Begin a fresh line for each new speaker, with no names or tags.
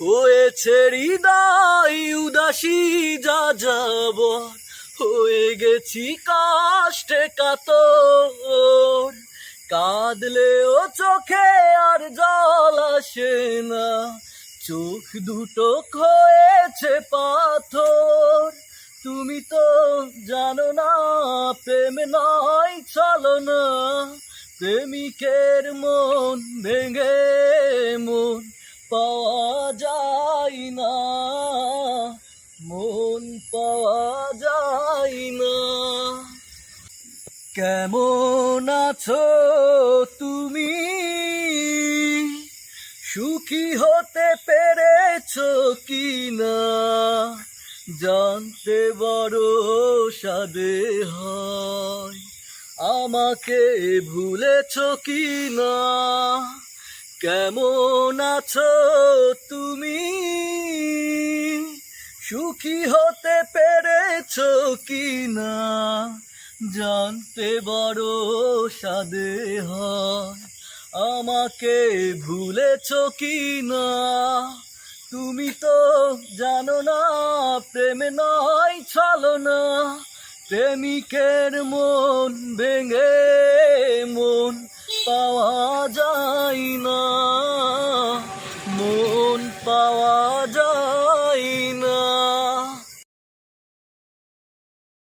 হয়েছে হৃদয় উদাসী যা যাব হয়ে গেছি কাষ্টে কাতর। কাঁদলেও চোখে আর জল আসে না। চোখ দুটো হয়েছে পাথর। তুমি তো জানো না, প্রেম নয়, চলো না। প্রেমিকের মন ভেঙে মন পাওয়া যায় না, মন পাওয়া যায় না। কেমন আছো তুমি? সুখী হতে পেরেছ কি না জানতে বড় সাদে হয়, আমাকে ভুলেছ কি না কেমন আছো তুমি? সুখী হতে পেরেছ কি না জানতে বড় সাদে হয়। আমাকে ভুলেছ কি না তুমি তো জানো না, প্রেম নয় চলো না প্রেমিকের মন ভেঙে মন পাওয়া যায় না। Noah.